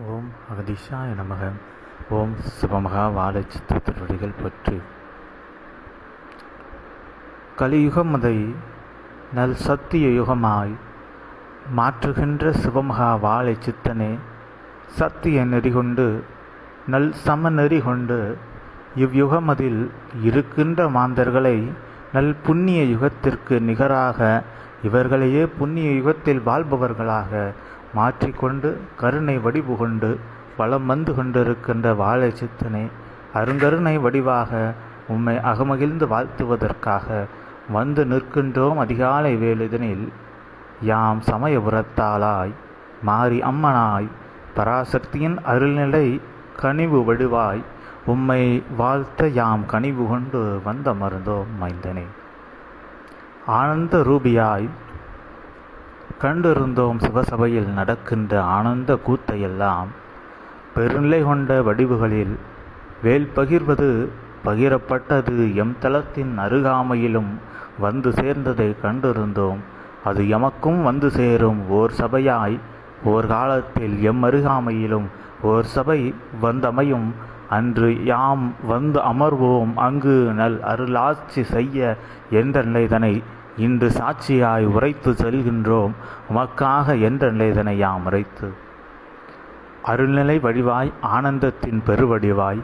ஓம் அகதிஷாய நமக. ஓம் சிவமகா வாழச்சித்த திருவடிகள் பற்றி. கலியுகம் அதை நல் சத்திய யுகமாய் மாற்றுகின்ற சிவமகா வாழை சித்தனே சத்திய நெறி கொண்டு நல் சமநெறி கொண்டு இவ்யுகமதில் இருக்கின்ற மாந்தர்களை நல் புண்ணிய யுகத்திற்கு நிகராக இவர்களையே புண்ணிய யுகத்தில் வாழ்பவர்களாக மாற்றிக்கொண்டு கருணை வடிவு கொண்டு வளம் வந்து கொண்டிருக்கின்ற வாழை சித்தனே அருங்கருணை வடிவாக உம்மை அகமகிழ்ந்து வாழ்த்துவதற்காக வந்து நிற்கின்றோம் அதிகாலை வேலுதனில் யாம் சமயபுரத்தாளாய் மாறி அம்மனாய் பராசக்தியின் அருள்நிலை கனிவு வடிவாய் உம்மை வாழ்த்த யாம் கனிவு கொண்டு வந்த மருந்தோம் மைந்தனே. ஆனந்த ரூபியாய் கண்டிருந்தோம் சிவசபையில் நடக்கின்ற ஆனந்த கூத்தையெல்லாம் பெருநிலை கொண்ட வடிவுகளில் வேல் பகிர்வது பகிரப்பட்டது எம் தளத்தின் அருகாமையிலும் வந்து சேர்ந்ததை கண்டிருந்தோம். அது எமக்கும் வந்து சேரும். ஓர் சபையாய் ஓர் காலத்தில் எம் அருகாமையிலும் ஓர் சபை வந்தமையும் அன்று யாம் வந்து அமர்வோம். அங்கு நல் அருளாட்சி செய்ய என்ற நிலைதனை இன்று சாட்சியாய் உரைத்து செல்கின்றோம் உமக்காக என்ற நிலைதனை யாம் உரைத்து அருள்நிலை வடிவாய் ஆனந்தத்தின் பெருவடிவாய்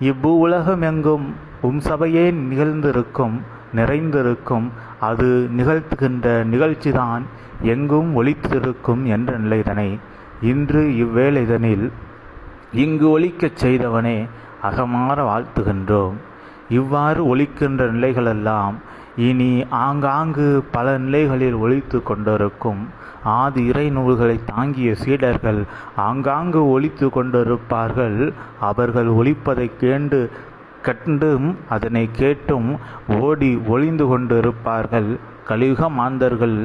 இவ்வூ உலகமெங்கும் உம் சபையே நிகழ்ந்திருக்கும் நிறைந்திருக்கும் அது நிகழ்த்துகின்ற நிகழ்ச்சிதான் எங்கும் ஒலித்திருக்கும் என்ற நிலைதனை. இன்று இவ்வேளைதனில் இங்கு ஒலிக்கச் செய்தவனே அகமாற வாழ்த்துகின்றோம். இவ்வாறு ஒலிக்கின்ற நிலைகளெல்லாம் இனி ஆங்காங்கு பல நிலைகளில் ஒழித்து கொண்டிருக்கும். ஆதி இறை நூல்களை தாங்கிய சீடர்கள் ஆங்காங்கு ஒழித்து கொண்டிருப்பார்கள். அவர்கள் ஒழிப்பதை கேண்டு கண்டும் அதனை கேட்டும் ஓடி ஒளிந்து கொண்டிருப்பார்கள். கலியுக மாந்தர்கள்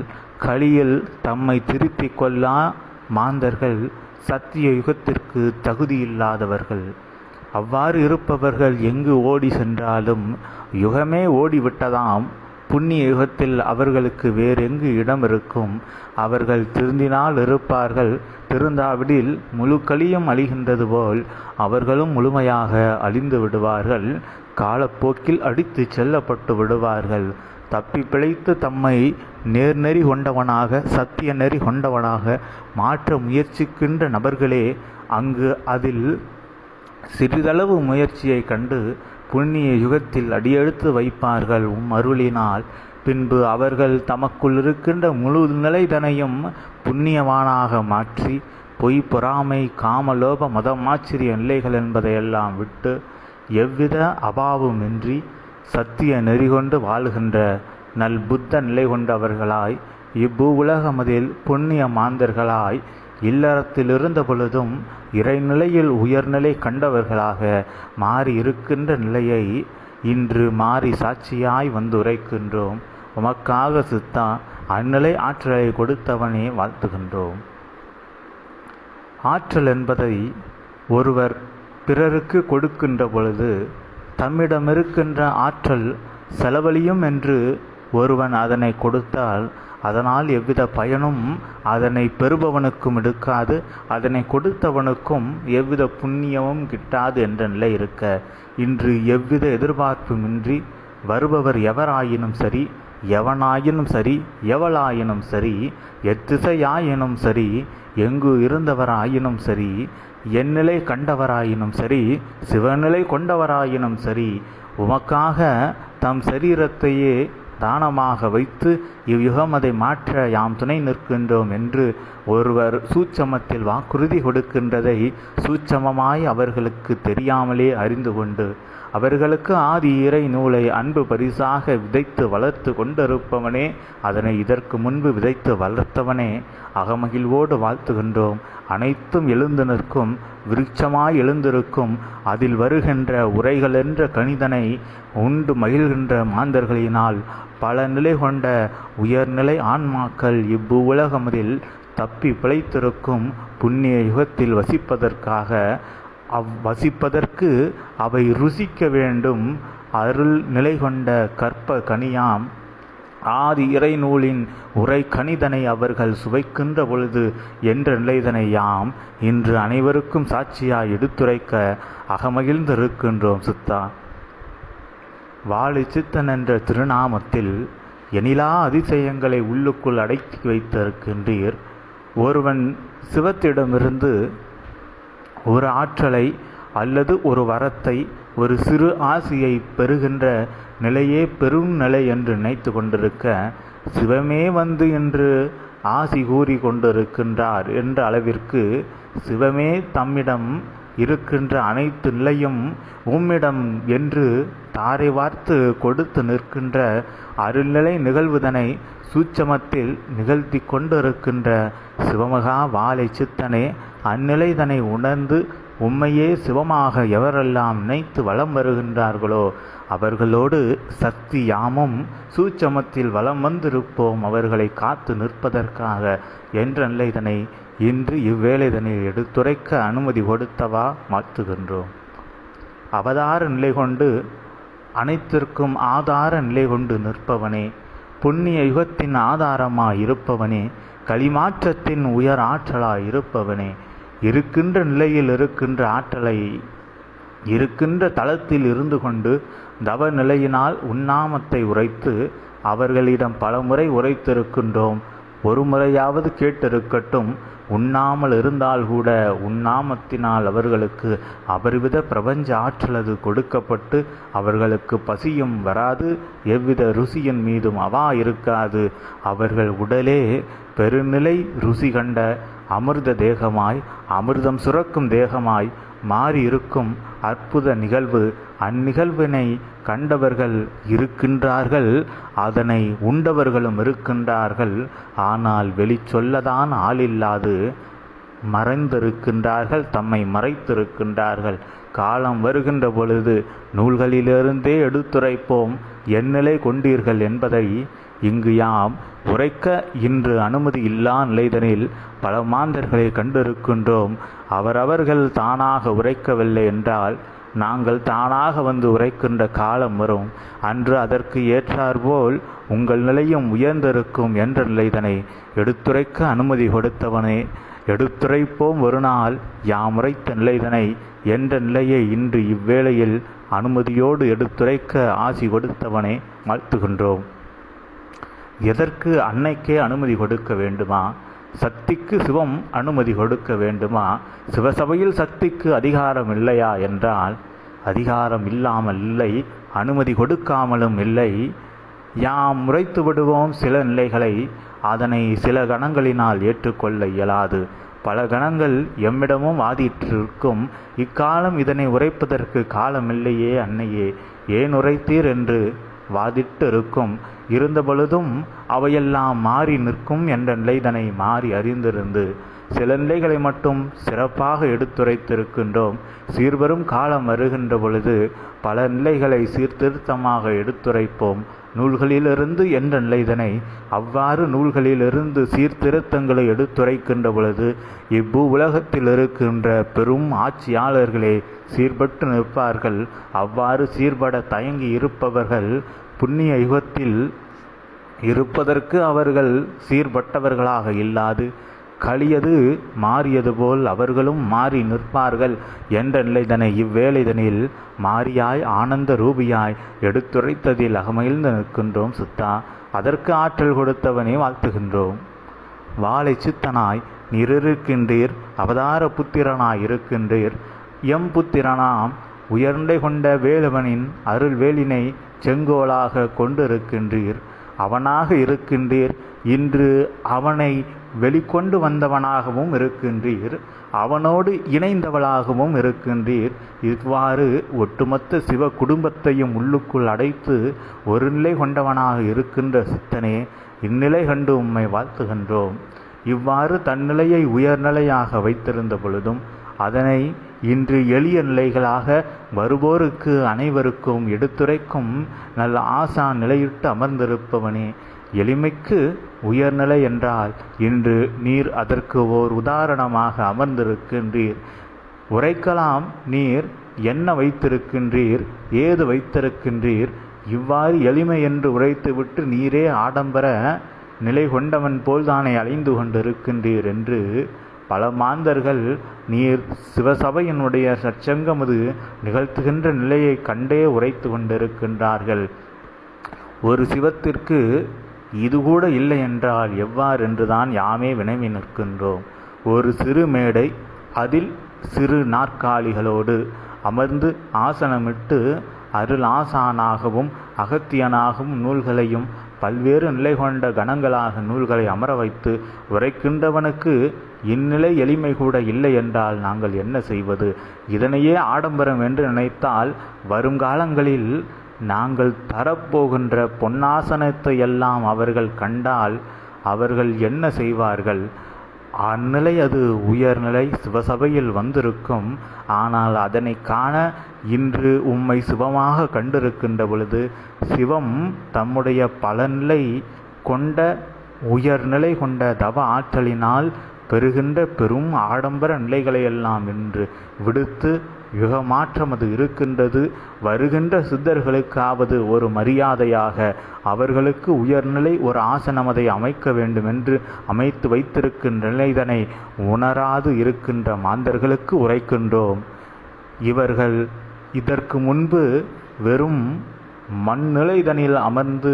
கலியில் தம்மை திருத்திக் கொள்ளா மாந்தர்கள் சத்திய யுகத்திற்கு தகுதியில்லாதவர்கள் அவ்வாறு இருப்பவர்கள் எங்கு ஓடி சென்றாலும் யுகமே ஓடிவிட்டதாம். புண்ணிய யுகத்தில் அவர்களுக்கு வேறெங்கு இடம் இருக்கும் அவர்கள் திருந்தினால் இருப்பார்கள். திருந்தாவிடில் முழு கலியும் அழிகின்றது போல் அவர்களும் முழுமையாக அழிந்து விடுவார்கள். காலப்போக்கில் அடித்து செல்லப்பட்டு விடுவார்கள். தப்பி பிழைத்து தம்மை நேர்நெறி கொண்டவனாக சத்திய நெறி கொண்டவனாக மாற்ற முயற்சிக்கின்ற நபர்களே அங்கு அதில் சிறிதளவு முயற்சியை கண்டு புண்ணிய யுகத்தில் அடியெடுத்து வைப்பார்கள். உம் அருளினால் பின்பு அவர்கள் தமக்குள் இருக்கின்ற முழு நிலைதனையும் புண்ணியவானாக மாற்றி பொய் பொறாமை காமலோப மதமாச்சரிய நிலைகள் என்பதையெல்லாம் விட்டு எவ்வித அபாவமின்றி சத்திய நெறி கொண்டு வாழுகின்ற நல் புத்த நிலை கொண்டவர்களாய் இப்பூ உலகமதில் புண்ணிய மாந்தர்களாய் இல்லறத்திலிருந்த பொழுதும் இறைநிலையில் உயர்நிலை கண்டவர்களாக மாறி இருக்கின்ற நிலையை இன்று மாறி சாட்சியாய் வந்து உரைக்கின்றோம் உமக்காக சித்தா அந்நிலை ஆற்றலை கொடுத்தவனே வாழ்த்துகின்றோம். ஆற்றல் என்பதை ஒருவர் பிறருக்கு கொடுக்கின்ற பொழுது தம்மிடமிருக்கின்ற ஆற்றல் செலவழியும் என்று ஒருவன் அதனை கொடுத்தால் அதனால் எவ்வித பயனும் அதனை பெறுபவனுக்கும் எடுக்காது அதனை கொடுத்தவனுக்கும் எவ்வித புண்ணியமும் கிட்டாது என்ற நிலை இருக்க. இன்று எவ்வித எதிர்பார்ப்புமின்றி வருபவர் எவராயினும் சரி எவனாயினும் சரி எவளாயினும் சரி எத்திசையாயினும் சரி எங்கு இருந்தவராயினும் சரி எந்நிலை கண்டவராயினும் சரி சிவநிலை கொண்டவராயினும் சரி உமக்காக தம் சரீரத்தையே தானமாக வைத்து இவ்யுகம் அதை மாற்ற யாம் துணை நிற்கின்றோம் என்று ஒருவர் சூட்சமத்தில் வாக்குறுதி கொடுக்கின்றதை சூட்சமமாய் அவர்களுக்கு தெரியாமலே அறிந்து கொண்டு அவர்களுக்கு ஆதி இறை நூலை அன்பு பரிசாக விதைத்து வளர்த்து கொண்டிருப்பவனே அதனை இதற்கு முன்பு விதைத்து வளர்த்தவனே அகமகிழ்வோடு வாழ்த்துகின்றோம். அனைத்தும் எழுந்து நிற்கும் விருட்சமாய் எழுந்திருக்கும் அதில் வருகின்ற உரைகளென்ற கணிதனை உண்டு மகிழ்கின்ற மாந்தர்களினால் பல நிலை கொண்ட உயர்நிலை ஆன்மாக்கள் இவ்வு உலகமதில் தப்பி பிழைத்திருக்கும் புண்ணிய யுகத்தில் வசிப்பதற்காக அவ் வசிப்பதற்கு அவை ருசிக்க வேண்டும். அருள் நிலை கொண்ட கற்ப கனியாம். ஆதி இறைநூலின் உரை கணிதனை அவர்கள் சுவைக்கின்ற பொழுது என்ற நிலைதனை யாம். இன்று அனைவருக்கும் சாட்சியாய் எடுத்துரைக்க அகமகிழ்ந்திருக்கின்றோம் சித்தா. வாழி சித்தன் என்ற திருநாமத்தில் எனிலா அதிசயங்களை உள்ளுக்குள் அடக்கி வைத்திருக்கின்றீர். ஒருவன் சிவத்திடமிருந்து ஒரு ஆற்றலை அல்லது ஒரு வரத்தை ஒரு சிறு ஆசியை பெறுகின்ற நிலையே பெரும் நிலை என்று நினைத்து கொண்டிருக்க சிவமே வந்து என்று ஆசி கூறி கொண்டிருக்கின்றார் என்ற அளவிற்கு சிவமே தம்மிடம் இருக்கின்ற அனைத்து நிலையும் உம்மிடம் என்று தாரை வார்த்து கொடுத்து நிற்கின்ற அருள்நிலை நிகழ்வுதனை சூட்சமத்தில் நிகழ்த்தி கொண்டிருக்கின்ற சிவமகா வாழை சித்தனே அந்நிலைதனை உணர்ந்து உம்மையே சிவமாக எவரெல்லாம் நினைத்து வலம் வருகின்றார்களோ அவர்களோடு சக்தி யாமும் சூட்சமத்தில் வலம் வந்திருப்போம். அவர்களை காத்து நிற்பதற்காக என்ற நிலைதனை இன்று இவ்வேளைதனை எடுத்துரைக்க அனுமதி கொடுத்தவா மாற்றுகின்றோம். அவதார நிலை கொண்டு அனைத்திற்கும் ஆதார நிலை கொண்டு நிற்பவனே புண்ணிய யுகத்தின் ஆதாரமாய் இருப்பவனே களிமாற்றத்தின் உயர் ஆற்றலாய் இருப்பவனே இருக்கின்ற நிலையில் இருக்கின்ற ஆற்றலை இருக்கின்ற தளத்தில் இருந்து கொண்டு தவ நிலையினால் உண்ணாமத்தை உரைத்து அவர்களிடம் பலமுறை உரைத்திருக்கின்றோம். ஒரு முறையாவது கேட்டிருக்கட்டும். உண்ணாமல் இருந்தால் கூட உண்ணாமத்தினால் அவர்களுக்கு அபரிவித பிரபஞ்ச ஆற்றலது கொடுக்கப்பட்டு அவர்களுக்கு பசியும் வராது. எவ்வித ருசியின் மீதும் அவா இருக்காது. அவர்கள் உடலே பெருநிலை ருசி கண்ட அமிர்த தேகமாய் அமிர்தம் சுரக்கும் தேகமாய் மாறி இருக்கும் அற்புத நிகழ்வு. அந்நிகழ்வினை கண்டவர்கள் இருக்கின்றார்கள் அதனை உண்டவர்களும் இருக்கின்றார்கள். ஆனால் வெளிச்சொல்லதான் ஆளில்லாது மறைந்திருக்கின்றார்கள் தம்மை மறைத்திருக்கின்றார்கள். காலம் வருகின்ற பொழுது நூல்களிலிருந்தே எடுத்துரைப்போம் எந்நிலை கொண்டீர்கள் என்பதை இங்கு யாம் உரைக்க இன்று அனுமதி இல்லா நிலைதனில் பல மாந்தர்களை கண்டிருக்கின்றோம். அவரவர்கள் தானாக உரைக்கவில்லை என்றால் நாங்கள் தானாக வந்து உரைக்கின்ற காலம் வரும். அன்று அதற்கு ஏற்றாற்போல் உங்கள் நிலையும் உயர்ந்திருக்கும் என்ற நிலைதனை எடுத்துரைக்க அனுமதி கொடுத்தவனே. எடுத்துரைப்போம் ஒரு நாள் யாம் உரைத்த நிலைதனை என்ற நிலையை இன்று இவ்வேளையில் அனுமதியோடு எடுத்துரைக்க ஆசி கொடுத்தவனே. வாழ்த்துகின்றோம். எதற்கு அன்னைக்கே அனுமதி கொடுக்க வேண்டுமா? சக்திக்கு சிவம் அனுமதி கொடுக்க வேண்டுமா? சிவசபையில் சக்திக்கு அதிகாரம் இல்லையா என்றால் அதிகாரம் இல்லாமல் இல்லை அனுமதி கொடுக்காமலும் இல்லை. யாம் முறைத்து விடுவோம் சில நிலைகளை அதனை சில கணங்களினால் ஏற்றுக்கொள்ள இயலாது. பல கணங்கள் எம்மிடமும் வாதிட்டிருக்கும். இக்காலம் இதனை உரைப்பதற்கு காலமில்லையே அன்னையே ஏன் உரைத்தீர் என்று வாதிட்டு இருக்கும் இருந்தபொழுதும் அவையெல்லாம் மாறி நிற்கும் என்ற நிலைதனை மாறி அறிந்திருந்து சில நிலைகளை மட்டும் சிறப்பாக எடுத்துரைத்திருக்கின்றோம். சீர்வரும் காலம் வருகின்ற பொழுது பல நிலைகளை சீர்திருத்தமாக எடுத்துரைப்போம். நூல்களிலிருந்து என்ற நிலைதனை அவ்வாறு நூல்களிலிருந்து சீர்திருத்தங்களை எடுத்துரைக்கின்ற பொழுது இப்பூ உலகத்தில் இருக்கின்ற பெரும் ஆட்சியாளர்களே சீர்பட்டு நிற்பார்கள். அவ்வாறு சீர்பட தயங்கி இருப்பவர்கள் புண்ணிய யுகத்தில் இருப்பதற்கு அவர்கள் சீர்பட்டவர்களாக இல்லாது களியது மாறியது போல் அவர்களும் மாறி நிற்பார்கள் என்ற நிலைதனை இவ்வேளைதனில் மாறியாய் ஆனந்த ரூபியாய் எடுத்துரைத்ததில் அகமகிழ்ந்து நிற்கின்றோம் சித்தா. அதற்கு ஆற்றல் கொடுத்தவனே வாழ்த்துகின்றோம். வாழை சித்தனாய் நீரிருக்கின்றீர் அவதார புத்திரனாய் இருக்கின்றீர். எம் புத்திரனாம் உயர்ந்தை கொண்ட வேலுவனின் அருள் வேலினை செங்கோலாக கொண்டிருக்கின்றீர். அவனாக இருக்கின்றீர். இன்று அவனை வெளிக்கொண்டு வந்தவனாகவும் இருக்கின்றீர். அவனோடு இணைந்தவளாகவும் இருக்கின்றீர். இவ்வாறு ஒட்டுமொத்த சிவ குடும்பத்தையும் உள்ளுக்குள் அடைத்து ஒரு நிலை கொண்டவனாக இருக்கின்ற சித்தனே இந்நிலை கண்டு உம்மை வாழ்த்துகின்றோம். இவ்வாறு தன்னிலையை உயர்நிலையாக வைத்திருந்த பொழுதும் அதனை இன்று எளிய நிலைகளாக வருவோருக்கு அனைவருக்கும் எடுத்துரைக்கும் நல்ல ஆசான் நிலையிட்டு அமர்ந்திருப்பவனே. எளிமைக்கு உயர்நிலை என்றால் இன்று நீர் அதற்கு ஓர் உதாரணமாக அமர்ந்திருக்கின்றீர். உரைக்கலாம் நீர் என்ன வைத்திருக்கின்றீர் ஏது வைத்திருக்கின்றீர் இவ்வாறு எளிமை என்று உரைத்துவிட்டு நீரே ஆடம்பர நிலை கொண்டவன் போல்தானே அலைந்து கொண்டிருக்கின்றீர் என்று பல மாந்தர்கள் நீர் சிவசபையினுடைய சச்சங்கமது நிகழ்த்துகின்ற நிலையைக் கண்டே உரைத்து கொண்டிருக்கின்றார்கள். ஒரு சிவத்திற்கு இது கூட இல்லை என்றால் எவ்வாறென்றுதான் யாமே வினவி நிற்கின்றோம். ஒரு சிறு மேடை அதில் சிறு நாற்காலிகளோடு அமர்ந்து ஆசனமிட்டு அருள் ஆசானாகவும் அகத்தியனாகவும் நூல்களையும் பல்வேறு நிலை கொண்ட கணங்களாக நூல்களை அமர வைத்து உரைக்கின்றவனுக்கு இந்நிலை எளிமை கூட இல்லை என்றால் நாங்கள் என்ன செய்வது? இதனையே ஆடம்பரம் என்று நினைத்தால் வருங்காலங்களில் நாங்கள் தரப்போகின்ற பொன்னாசனத்தை எல்லாம் அவர்கள் கண்டால் அவர்கள் என்ன செய்வார்கள்? அந்நிலை அது உயர்நிலை சிவசபையில் வந்திருக்கும். ஆனால் அதனை காண இன்று உம்மை சிவமாக கண்டிருக்கின்ற பொழுது சிவம் தம்முடைய பலநிலை கொண்ட உயர்நிலை கொண்ட தவ ஆற்றலினால் பெறுகின்ற பெரும் ஆடம்பர நிலைகளையெல்லாம் இன்று விடுத்து யுகமாற்றம் அது இருக்கின்றது. வருகின்ற சித்தர்களுக்காவது ஒரு மரியாதையாக அவர்களுக்கு உயர்நிலை ஒரு ஆசனம் அதை அமைக்க வேண்டும் என்று அமைத்து வைத்திருக்கின்ற நிலைதனை உணராது இருக்கின்ற மாந்தர்களுக்கு உரைக்கின்றோம். இவர்கள் இதற்கு முன்பு வெறும் மண்ணிலைதனில் அமர்ந்து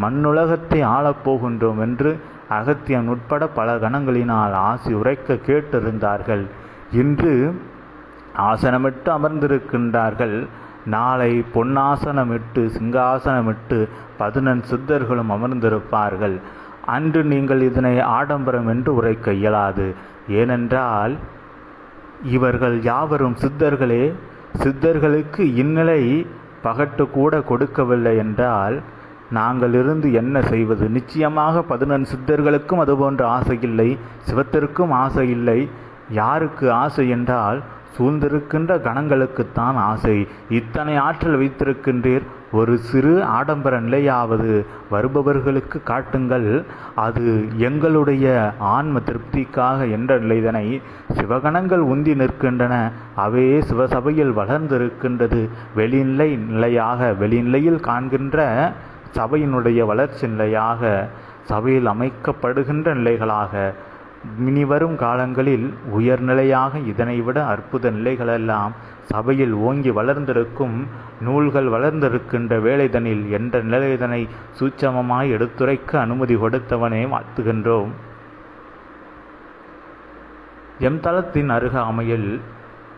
மண்ணுலகத்தை ஆளப்போகின்றோம் என்று அகத்தியன் உட்பட பல கணங்களினால் ஆசி உரைக்க கேட்டிருந்தார்கள். இன்று ஆசனமிட்டு அமர்ந்திருக்கின்றார்கள். நாளை பொன்னாசனமிட்டு சிங்காசனமிட்டு பதினெண் சித்தர்களும் அமர்ந்திருப்பார்கள். அன்று நீங்கள் இதனை ஆடம்பரம் என்று உரைக்க இயலாது. ஏனென்றால் இவர்கள் யாவரும் சித்தர்களே சித்தர்களுக்கு இந்நிலை பகட்டு கூட கொடுக்கவில்லை என்றால் நாங்கள் இருந்து என்ன செய்வது? நிச்சயமாக பதினெண் சித்தர்களுக்கும் அதுபோன்ற ஆசை இல்லை சிவத்திற்கும் ஆசை இல்லை. யாருக்கு ஆசை என்றால் சூழ்ந்திருக்கின்ற கணங்களுக்குத்தான் ஆசை. இத்தனை ஆற்றல் வைத்திருக்கின்றீர். ஒரு சிறு ஆடம்பர நிலையாவது வருபவர்களுக்கு காட்டுங்கள். அது எங்களுடைய ஆன்ம திருப்திக்காக என்ற நிலைதனை சிவகணங்கள் உந்தி நிற்கின்றன. அவையே சிவசபையில் வளர்ந்திருக்கின்றது. வெளிநிலை நிலையாக வெளிநிலையில் காண்கின்ற சபையினுடைய வளர்ச்சி நிலையாக சபையில் அமைக்கப்படுகின்ற நிலைகளாக இனி வரும் காலங்களில் உயர்நிலையாக இதனைவிட அற்புத நிலைகளெல்லாம் சபையில் ஓங்கி வளர்ந்திருக்கும் நூல்கள் வளர்ந்திருக்கின்ற வேலைதனில் என்ற நிலைதனை சூட்சமமாய் எடுத்துரைக்க அனுமதி கொடுத்தவனே வாழ்த்துகின்றோம். எம் தளத்தின் அருகாமையில்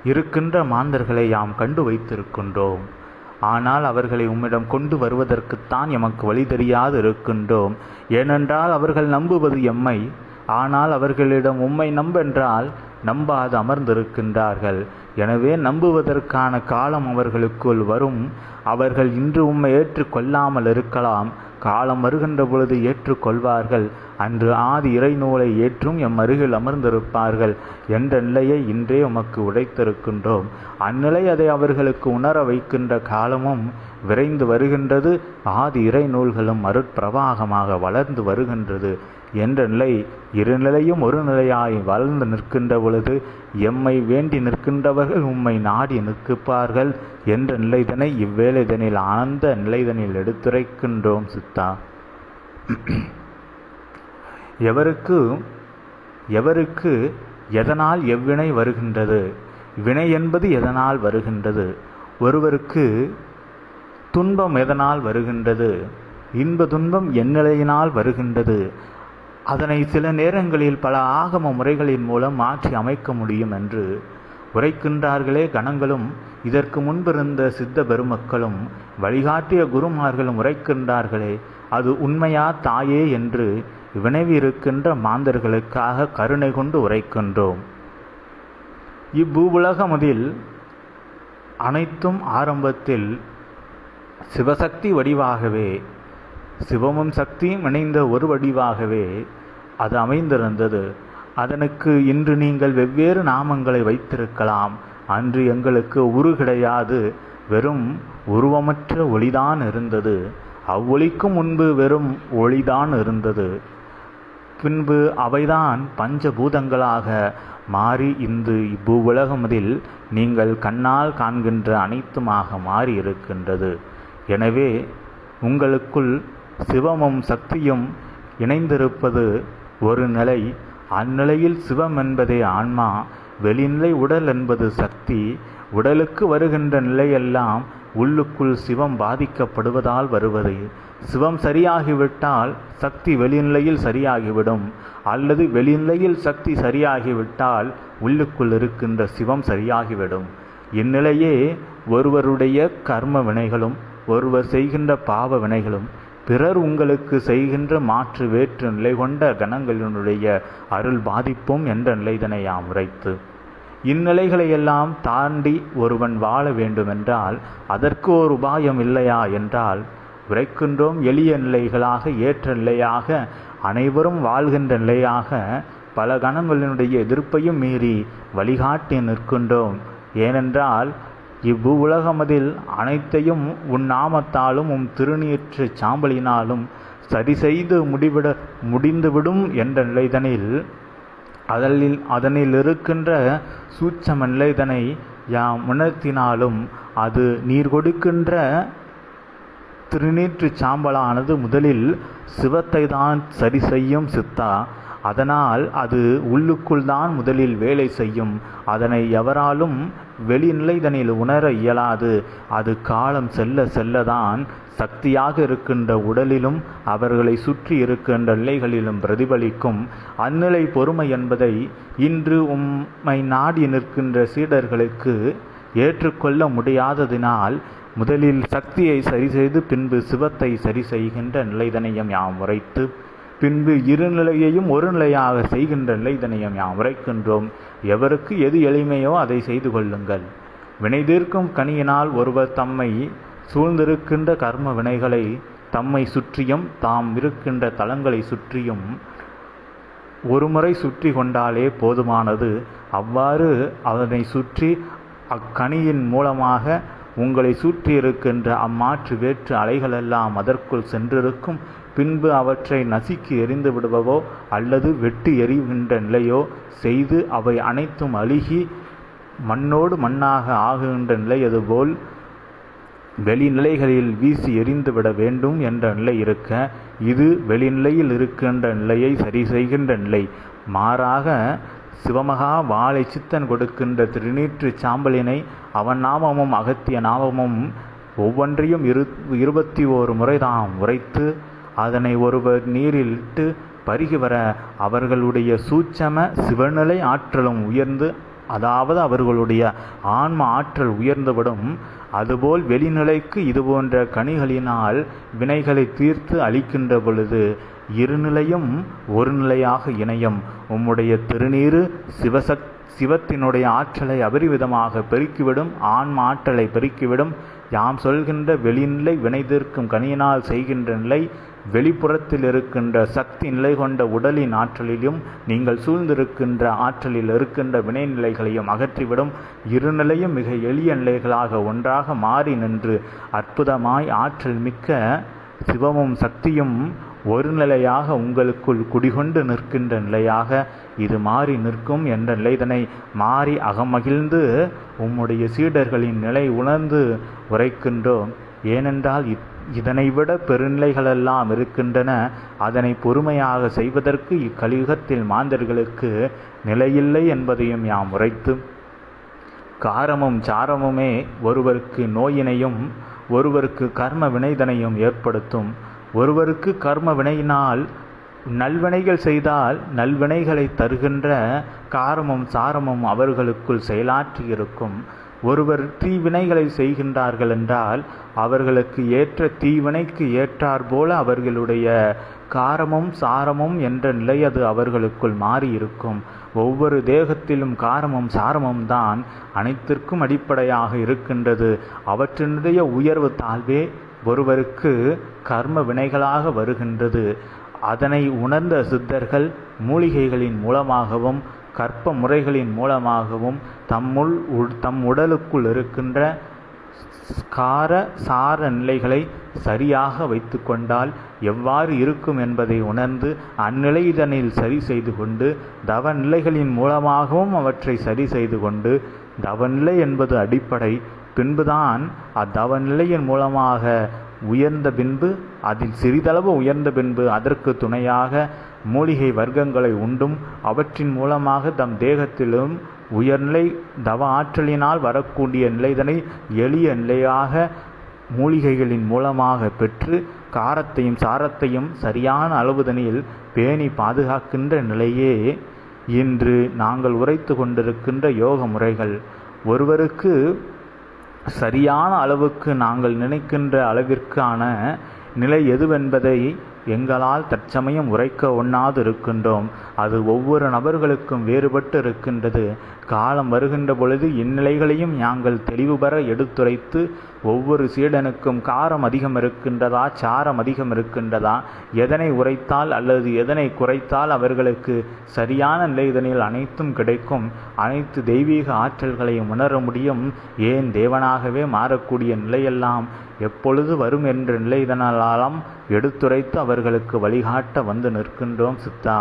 இருக்கின்ற மாந்தர்களை யாம் கண்டு வைத்திருக்கின்றோம். ஆனால் அவர்களை உம்மிடம் கொண்டு வருவதற்குத்தான் எமக்கு வழி தெரியாது இருக்கின்றோம். ஏனென்றால் அவர்கள் நம்புவது எம்மை ஆனால் அவர்களிடம் உம்மை நம்பென்றால் நம்பாது அமர்ந்திருக்கின்றார்கள். எனவே நம்புவதற்கான காலம் அவர்களுக்குள் வரும். அவர்கள் இன்று உம்மை ஏற்றுக்கொள்ளாமல் இருக்கலாம். காலம் வருகின்ற பொழுது ஏற்றுக்கொள்வார்கள். அன்று ஆதி இறைநூலை ஏற்றும் எம் அருகில் அமர்ந்திருப்பார்கள். என்ற நிலையை இன்றே உமக்கு உடைத்திருக்கின்றோம். அந்நிலை அதை அவர்களுக்கு உணர வைக்கின்ற காலமும் விரைந்து வருகின்றது. ஆதி இறைநூல்களும் அருட்பிரவாகமாக வளர்ந்து வருகின்றது. என்ற நிலை இருநிலையும் ஒரு நிலையாய் வளர்ந்து நிற்கின்ற பொழுது எம்மை வேண்டி நிற்கின்றவர்கள் உம்மை நாடி நிற்கிப்பார்கள் என்ற நிலைதனை இவ்வேளைதனில் ஆனந்த நிலைதனில் எடுத்துரைக்கின்றோம் சித்தா. எவருக்கு எவருக்கு எதனால் எவ்வினை வருகின்றது? வினை என்பது எதனால் வருகின்றது? ஒருவருக்கு துன்பம் எதனால் வருகின்றது? இன்ப துன்பம் எந்நிலையினால் வருகின்றது? அதனை சில நேரங்களில் பல ஆகம முறைகளின் மூலம் மாற்றி அமைக்க முடியும் என்று உரைக்கின்றார்களே கணங்களும். இதற்கு முன்பிருந்த சித்த பெருமக்களும் வழிகாட்டிய குருமார்களும் உரைக்கின்றார்களே அது உண்மையா தாயே? என்று வினவி இருக்கின்ற மாந்தர்களுக்காக கருணை கொண்டு உரைக்கின்றோம். இப்பூவுலகமதில் அனைத்தும் ஆரம்பத்தில் சிவசக்தி வடிவாகவே சிவமும் சக்தியும் இணைந்த ஒரு வடிவாகவே அது அமைந்திருந்தது. அதனுக்கு இன்று நீங்கள் வெவ்வேறு நாமங்களை வைத்திருக்கலாம். அன்று எங்களுக்கு உரு கிடையாது. வெறும் உருவமற்ற ஒளிதான் இருந்தது. அவ்வொளிக்கும் முன்பு வெறும் ஒளிதான் இருந்தது. பின்பு அவைதான் பஞ்சபூதங்களாக மாறி இந்த இவ்வுலகமதில் நீங்கள் கண்ணால் காண்கின்ற அனைத்துமாக மாறி இருக்கின்றது எனவே உங்களுக்குள் சிவமும் சக்தியும் இணைந்திருப்பது ஒரு நிலை. அந்நிலையில் சிவம் என்பதே ஆன்மா. வெளிநிலை உடல் என்பது சக்தி. உடலுக்கு வருகின்ற நிலையெல்லாம் உள்ளுக்குள் சிவம் பாதிக்கப்படுவதால் வருவது. சிவம் சரியாகிவிட்டால் சக்தி வெளிநிலையில் சரியாகிவிடும். அல்லது வெளிநிலையில் சக்தி சரியாகிவிட்டால் உள்ளுக்குள் இருக்கின்ற சிவம் சரியாகிவிடும். இந்நிலையே ஒருவருடைய கர்ம வினைகளும் ஒருவர் செய்கின்ற பாவ வினைகளும் பிறர் உங்களுக்கு செய்கின்ற மாற்று வேற்று நிலை கொண்ட கணங்களினுடைய அருள் பாதிப்பும் என்ற நிலைதனை யாம் உரைத்து. இந்நிலைகளையெல்லாம் தாண்டி ஒருவன் வாழ வேண்டுமென்றால் அதற்கு ஒரு உபாயம் இல்லையா என்றால் உரைக்கின்றோம் எளிய நிலைகளாக ஏற்ற நிலையாக அனைவரும் வாழ்கின்ற நிலையாக பல கணங்களினுடைய எதிர்ப்பையும் மீறி வழிகாட்டி நிற்கின்றோம். ஏனென்றால் இவ்வு உலகமதில் அனைத்தையும் உன் நாமத்தாலும் உம் திருநீற்று சாம்பலினாலும் சரி செய்து முடிவிட முடிந்துவிடும் என்ற நிலைதனில் அதனில் அதனில் இருக்கின்ற சூட்சம நிலைதனை யாம் உணர்த்தினாலும் அது நீர் கொடுக்கின்ற திருநீற்று சாம்பலானது முதலில் சிவத்தை தான் சரி செய்யும் சித்தா. அதனால் அது உள்ளுக்குள் தான் முதலில் வேலை செய்யும். அதனை எவராலும் வெளிநிலைதனில் உணர இயலாது. அது காலம் செல்ல செல்லதான் சக்தியாக இருக்கின்ற உடலிலும் அவர்களை சுற்றி இருக்கின்ற நிலைகளிலும் பிரதிபலிக்கும். அந்நிலை பொறுமை என்பதை இன்று உம்மை நாடி நிற்கின்ற சீடர்களுக்கு ஏற்றுக்கொள்ள முடியாததினால் முதலில் சக்தியை சரி செய்து பின்பு சிவத்தை சரி செய்கின்ற நிலைதனையும் யாம் உரைத்து பின்பு இரு நிலையையும் ஒரு நிலையாக செய்கின்ற நிலை நிலைதனையும் யாம் உரைக்கின்றோம் எவருக்கு எது எளிமையோ அதை செய்து கொள்ளுங்கள். வினை தீர்க்கும் கனியினால் ஒருவர் தம்மை சூழ்ந்திருக்கின்ற கர்ம வினைகளை தம்மை சுற்றியும் தாம் இருக்கின்ற தலங்களை சுற்றியும் ஒருமுறை சுற்றி கொண்டாலே போதுமானது. அவ்வாறு அதனை சுற்றி அக்கனியின் மூலமாக உங்களை சுற்றி இருக்கின்ற அம்மாற்று வேற்று அலைகளெல்லாம் அதற்குள் சென்றிருக்கும். பின்பு அவற்றை நசுக்கி எறிந்து விடுபவோ அல்லது வெட்டி எறிகின்ற நிலையோ செய்து அவை அனைத்தும் அழுகி மண்ணோடு மண்ணாக ஆகுகின்ற நிலை அதுபோல் வெளிநிலைகளில் வீசி எறிந்துவிட வேண்டும் என்ற நிலை இருக்க இது வெளிநிலையில் இருக்கின்ற நிலையை சரி செய்கின்ற நிலை. மாறாக சிவமகா வாழை சித்தன் கொடுக்கின்ற திருநீற்று சாம்பலினை அவன் நாமமும் அகத்திய நாமமும் ஒவ்வொன்றையும் இரு இருபத்தி ஓரு முறை தாம் உரைத்து அதனை ஒருவர் நீரில் இட்டு பருகி வர அவர்களுடைய சூட்சம சிவநிலை ஆற்றலும் உயர்ந்து அதாவது அவர்களுடைய ஆன்ம ஆற்றல் உயர்ந்துவிடும். அதுபோல் வெளிநிலைக்கு இதுபோன்ற கனிகளினால் வினைகளை தீர்த்து அளிக்கின்ற பொழுது இருநிலையும் ஒரு நிலையாக இணையும். உம்முடைய திருநீரு சிவசக் சிவத்தினுடைய ஆற்றலை அபரிவிதமாக பெருக்கிவிடும் ஆன்ம ஆற்றலை பெருக்கிவிடும். யாம் சொல்கின்ற வெளிநிலை வினை தீர்க்கும் கனியினால் செய்கின்ற நிலை வெளிப்புறத்தில் இருக்கின்ற சக்தி நிலை கொண்ட உடலின் ஆற்றலிலும் நீங்கள் சூழ்ந்திருக்கின்ற ஆற்றலில் இருக்கின்ற வினைநிலைகளையும் அகற்றிவிடும். இருநிலையும் மிக எளிய நிலைகளாக ஒன்றாக மாறி நின்று அற்புதமாய் ஆற்றல் மிக்க சிவமும் சக்தியும் ஒரு நிலையாக உங்களுக்குள் குடிகொண்டு நிற்கின்ற நிலையாக இது மாறி நிற்கும் என்ற நிலைதனை மாறி அகமகிழ்ந்து உம்முடைய சீடர்களின் நிலை உணர்ந்து உரைக்கின்றோம். ஏனென்றால் இதனை விட பெருநிலைகளெல்லாம் இருக்கின்றன. அதனை பொறுமையாக செய்வதற்கு இக்கலியுகத்தில் மாந்தர்களுக்கு நிலையில்லை என்பதையும் யாம் உரைத்து காரமும் சாரமுமே ஒருவருக்கு நோயினையும் ஒருவருக்கு கர்ம வினைதனையும் ஏற்படுத்தும். ஒருவருக்கு கர்ம வினையினால் நல்வினைகள் செய்தால் நல்வினைகளை தருகின்ற காரமும் சாரமும் அவர்களுக்குள் செயலாற்றி இருக்கும் ஒருவர் தீவினைகளை செய்கின்றார்கள் என்றால் அவர்களுக்கு ஏற்ற தீவினைக்கு ஏற்றாற்போல அவர்களுடைய காரமும் சாரமும் என்ற நிலை அது அவர்களுக்குள் மாறி இருக்கும் ஒவ்வொரு தேகத்திலும் காரமும் சாரமும் தான் அனைத்திற்கும் அடிப்படையாக இருக்கின்றது. அவற்றினுடைய உயர்வு தாழ்வே ஒருவருக்கு கர்ம வினைகளாக வருகின்றது. அதனை உணர்ந்த சித்தர்கள் மூலிகைகளின் மூலமாகவும் கற்ப முறைகளின் மூலமாகவும் தம்முள் தம் உடலுக்குள் இருக்கின்ற கார சார நிலைகளை சரியாக வைத்து கொண்டால் எவ்வாறு இருக்கும் என்பதை உணர்ந்து அந்நிலை இதனில் சரி செய்து கொண்டு தவ நிலைகளின் மூலமாகவும் அவற்றை சரி செய்து கொண்டு தவநிலை என்பது அடிப்படை. பின்புதான் அத்தவ நிலையின் மூலமாக உயர்ந்த பின்பு அதில் சிறிதளவு உயர்ந்த பின்பு அதற்கு துணையாக மூலிகை வர்க்கங்களை உண்டும். அவற்றின் மூலமாக தம் தேகத்திலும் உயர்நிலை தவ ஆற்றலினால் வரக்கூடிய நிலைதனை எளிய நிலையாக மூலிகைகளின் மூலமாக பெற்று காரத்தையும் சாரத்தையும் சரியான அளவுதனில் பேணி பாதுகாக்கின்ற நிலையே இன்று நாங்கள் உரைத்து கொண்டிருக்கின்ற யோக முறைகள். ஒருவருக்கு சரியான அளவுக்கு நாங்கள் நினைக்கின்ற அளவிற்கான நிலை எதுவென்பதை எங்களால் தற்சமயம் உரைக்க ஒண்ணாது இருக்கின்றோம் அது ஒவ்வொரு நபர்களுக்கும் வேறுபட்டு இருக்கின்றது காலம் வருகின்ற பொழுது இந்நிலைகளையும் நாங்கள் தெளிவுபெற எடுத்துரைத்து ஒவ்வொரு சீடனுக்கும் காரம் அதிகம் இருக்கின்றதா சாரம் அதிகம் இருக்கின்றதா எதனை உரைத்தால் அல்லது எதனை குறைத்தால் அவர்களுக்கு சரியான நிலைதனில் அனைத்தும் கிடைக்கும். அனைத்து தெய்வீக ஆற்றல்களையும் உணர முடியும். ஏன் தேவனாகவே மாறக்கூடிய நிலையெல்லாம் எப்பொழுது வரும் என்ற நிலைதனாலும் எடுத்துரைத்து அவர்களுக்கு வழிகாட்ட வந்து நிற்கின்றோம் சித்தா.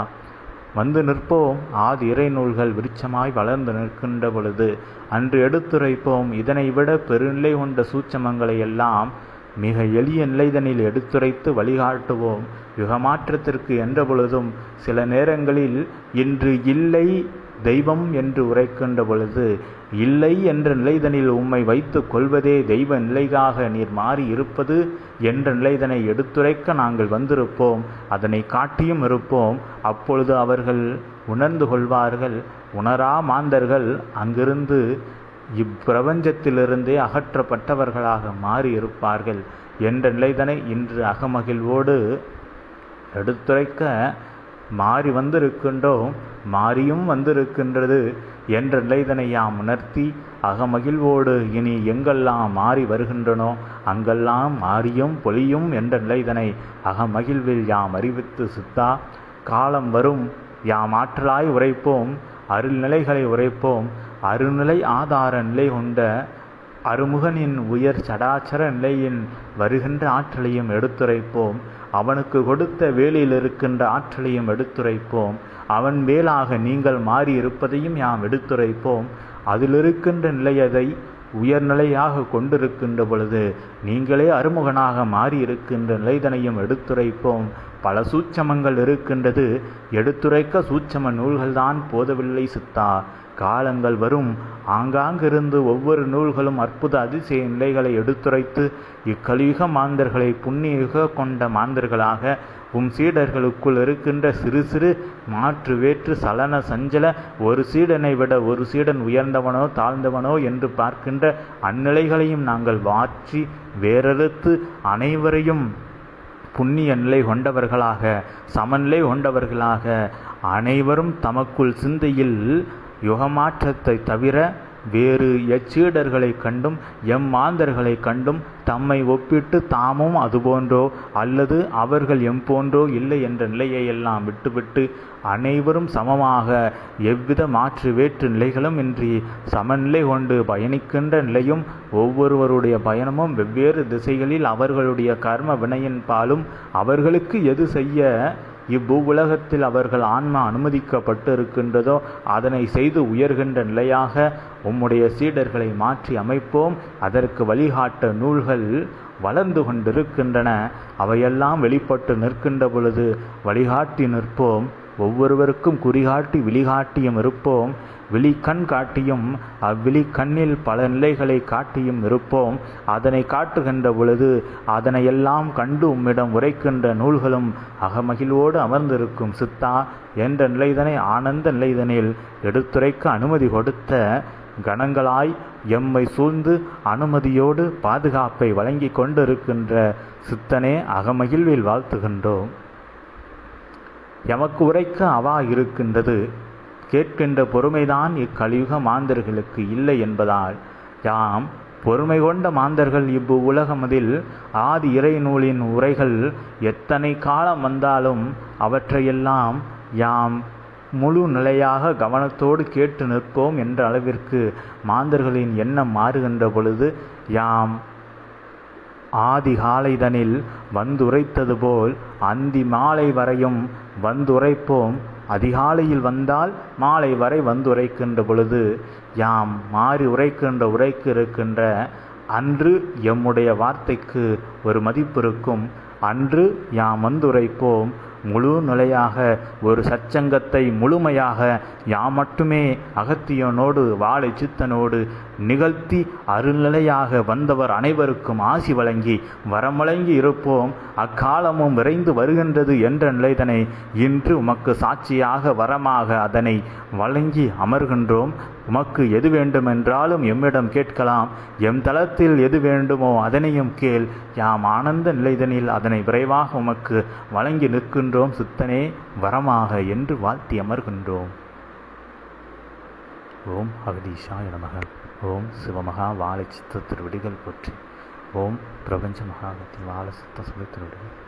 வந்து நிற்போம். ஆதி இறை நூல்கள் விருட்சமாய் வளர்ந்து நிற்கின்ற பொழுது அன்று எடுத்துரைப்போம். இதனை விட பெருநிலை கொண்ட சூட்சமங்களை எல்லாம் மிக எளிய நிலைதனில் எடுத்துரைத்து வழிகாட்டுவோம். யுகமாற்றத்திற்கு என்ற பொழுதும் சில நேரங்களில் இன்று இல்லை தெய்வம் என்று உரைக்கின்ற பொழுது இல்லை என்ற நிலைதனில் உம்மை வைத்து கொள்வதே தெய்வ நிலையாக நீர் மாறி இருப்பது என்ற நிலைதனை எடுத்துரைக்க நாங்கள் வந்திருப்போம். அதனை காட்டியும் இருப்போம். அப்பொழுது அவர்கள் உணர்ந்து கொள்வார்கள். உணரா மாந்தர்கள் அங்கிருந்து இப்பிரபஞ்சத்திலிருந்தே அகற்றப்பட்டவர்களாக மாறி இருப்பார்கள் என்ற நிலைதனை இன்று அகமகிழ்வோடு எடுத்துரைக்க மாறி வந்திருக்கின்றோம் மாறியும் வந்திருக்கின்றது என்ற நிலைதனை யாம் உணர்த்தி அகமகிழ்வோடு இனி எங்கெல்லாம் மாறி வருகின்றனோ அங்கெல்லாம் மாறியும் பொலியும் என்ற நிலைதனை அகமகிழ்வில் யாம் அறிவித்து சித்தா காலம் வரும் யாம் ஆற்றலாய் உரைப்போம் அருள்நிலைகளை உரைப்போம் அருநிலை ஆதார நிலை கொண்ட அருமுகனின் உயர் சடாச்சர நிலையின் வருகின்ற ஆற்றலையும் எடுத்துரைப்போம். அவனுக்கு கொடுத்த வேலையில் இருக்கின்ற ஆற்றலையும் எடுத்துரைப்போம். அவன் மேலாக நீங்கள் மாறி இருப்பதையும் யாம் எடுத்துரைப்போம். அதிலிருக்கின்ற நிலையதை உயர்நிலையாக கொண்டிருக்கின்ற பொழுது நீங்களே அருமுகனாக மாறி இருக்கின்ற நிலைதனையும் எடுத்துரைப்போம். பல சூட்சமங்கள் இருக்கின்றது. எடுத்துரைக்க சூட்சம நூல்கள்தான் போதவில்லை சித்தா. காலங்கள் வரும். ஆங்காங்கிருந்து ஒவ்வொரு நூல்களும் அற்புத அதிசய நிலைகளை எடுத்துரைத்து இக்கலியுக மாந்தர்களை புண்ணியுக கொண்ட மாந்தர்களாக உம் சீடர்களுக்குள் இருக்கின்ற சிறு சிறு மாற்று வேற்று சலன சஞ்சல ஒரு சீடனை விட ஒரு சீடன் உயர்ந்தவனோ தாழ்ந்தவனோ என்று பார்க்கின்ற அந்நிலைகளையும் நாங்கள் வாற்றி வேறறுத்து அனைவரையும் புண்ணிய நிலை கொண்டவர்களாக சமநிலை கொண்டவர்களாக அனைவரும் தமக்குள் சிந்தையில் யுகமாற்றத்தை தவிர வேறு எச்சீடர்களைக் கண்டும் எம்மாந்தர்களைக் கண்டும் தம்மை ஒப்பிட்டு தாமும் அதுபோன்றோ அல்லது அவர்கள் எம்போன்றோ இல்லை என்ற நிலையையெல்லாம் விட்டுவிட்டு அனைவரும் சமமாக எவ்வித மாற்று வேற்று நிலைகளும் இன்றி சமநிலை கொண்டு பயணிக்கின்ற நிலையும் ஒவ்வொருவருடைய பயணமும் வெவ்வேறு திசைகளில் அவர்களுடைய கர்ம வினையின் பாலும் அவர்களுக்கு எது செய்ய இவ்வுலகத்தில் அவர்கள் ஆன்மா அனுமதிக்கப்பட்டு இருக்கின்றதோ அதனை செய்து உயர்கின்ற நிலையாக உம்முடைய சீடர்களை மாற்றி அமைப்போம். அதற்கு வழிகாட்ட நூல்கள் வளர்ந்து கொண்டிருக்கின்றன. அவையெல்லாம் வெளிப்பட்டு நிற்கின்ற பொழுது வழிகாட்டி நிற்போம். ஒவ்வொருவருக்கும் குறிகாட்டி விழிகாட்டியும் இருப்போம். விழிக்கண் காட்டியும் அவ்விழி கண்ணில் பல நிலைகளை காட்டியும் இருப்போம். அதனை காட்டுகின்ற பொழுது அதனையெல்லாம் கண்டு உம்மிடம் உரைக்கின்ற நூல்களும் அகமகிழ்வோடு அமர்ந்திருக்கும். சித்தா என்ற நிலைதனை ஆனந்த நிலைதனில் எடுத்துரைக்க அனுமதி கொடுத்த கணங்களாய் எம்மை சூழ்ந்து அனுமதியோடு பாதுகாப்பை வழங்கி கொண்டிருக்கின்ற சித்தனே அகமகிழ்வில் வாழ்த்துகின்றோம். எமக்கு உரைக்க அவா இருக்கின்றது. கேட்கின்ற பொறுமைதான் இக்கலியுக மாந்தர்களுக்கு இல்லை என்பதால் யாம் பொறுமை கொண்ட மாந்தர்கள் இவ்வு உலகமதில் ஆதி இறை நூலின் உரைகள் எத்தனை காலம் வந்தாலும் அவற்றையெல்லாம் யாம் முழு நிலையாக கவனத்தோடு கேட்டு நிற்போம் என்ற அளவிற்கு மாந்தர்களின் எண்ணம் மாறுகின்ற பொழுது யாம் ஆதிகாலைதனில் வந்துரைத்தது போல் அந்தி மாலை வரையும் வந்துரைப்போம் அதிகாலையில் வந்தால் மாலை வரை வந்துரைக்கின்ற பொழுது யாம் மாறி உரைக்கின்ற உரைக்கு இருக்கின்ற அன்று எம்முடைய வார்த்தைக்கு ஒரு மதிப்பு இருக்கும். அன்று யாம் வந்துரைப்போம். முழு நிலையாக ஒரு சச்சங்கத்தை முழுமையாக யாம் மட்டுமே அகத்தியனோடு வாழை சித்தனோடு நிகழ்த்தி அருள்நிலையாக வந்தவர் அனைவருக்கும் ஆசி வழங்கி வரமழங்கி இருப்போம். அக்காலமும் விரைந்து வருகின்றது என்ற நிலைதனை இன்று உமக்கு சாட்சியாக வரமாக அதனை வழங்கி அமர்கின்றோம். உமக்கு எது வேண்டுமென்றாலும் எம்மிடம் கேட்கலாம். எம் தளத்தில் எது வேண்டுமோ அதனையும் கேள். யாம் ஆனந்த நிலைதனில் அதனை விரைவாக உமக்கு வழங்கி நிற்கின்றோம் சித்தனே. வரமாக என்று வாழ்த்தி அமர்கின்றோம். ஓம் அகதீஷாய நமக. ஓம் சிவமகா வாழை சித்த திருவடிகள் போற்றி. ஓம் பிரபஞ்ச மகாகத்தி வாழ சித்த சுவை திருவடிகள்.